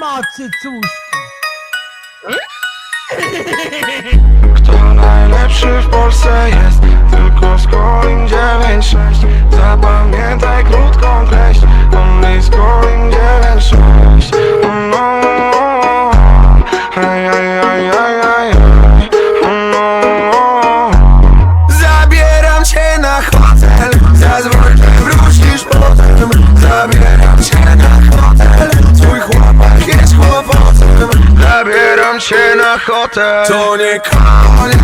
macy cóżki. Kto najlepszy w Polsce jest? Tylko Scoring 9-6 Zapamiętaj krótką treść. Only Scoring 9-6 no, Aj, aj, aj, aj, Zabieram cię na hotel. To nie koniec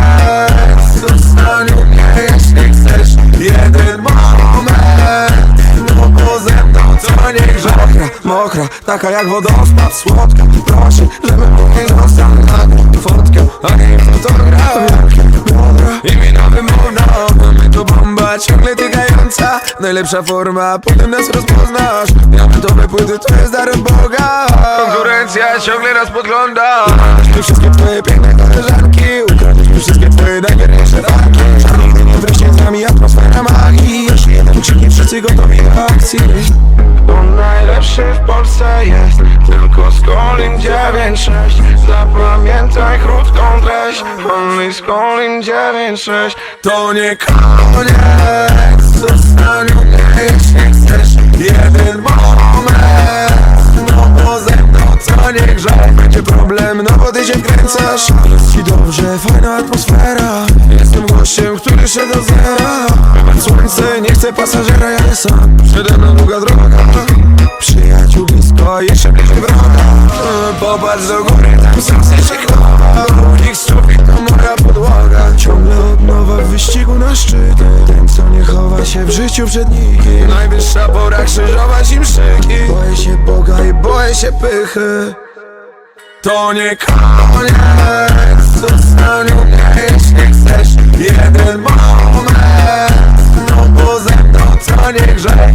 Zostań u mnie jeśli chcesz Jeden moment. No bo ze mną to nie grzech Mokra, taka jak wodospad Słodka, proszę, żeby później został na fotkę A nie fotograf Dobra, imiona wymowna Mamy to bomba, ciągle tykająca. Najlepsza forma, potem nas rozpoznasz Diamentowe płyty to jest dar od Boga. Konkurencja ciągle nas podgląda. Ukradłeś mi wszystkie twoje piękne koleżanki. Ukradłeś mi wszystkie twoje najwierniejsze raki Nigdy wreszcie z nami atmosfera magii. Krzyknie, wszyscy gotowi do akcji. To najlepszy w Polsce jest Tylko Skolin 9-6 Zapamiętaj krótką treść. Only Skolin 9-6 To nie koniec Zostań nie grzech Będzie problem, no bo ty się wkręcasz Jest ci dobrze, fajna atmosfera. Jestem gościem, który szedł do zera Słońce, nie chcę pasażera, jadę sam. Przede mną długa droga. Przyjaciół blisko, jeszcze bliżej wroga. Popatrz do góry, tam słońce się chowa Do nich sufit to moja podłoga. Ciągle od nowa w wyścigu na szczyty. Ten co nie chowa się w życiu przed nikim. Najwyższa pora krzyżować im szyki się Boję się pychy. To nie koniec Zostań u mnie jeśli chcesz Jeden moment No bo ze mną to nie grzech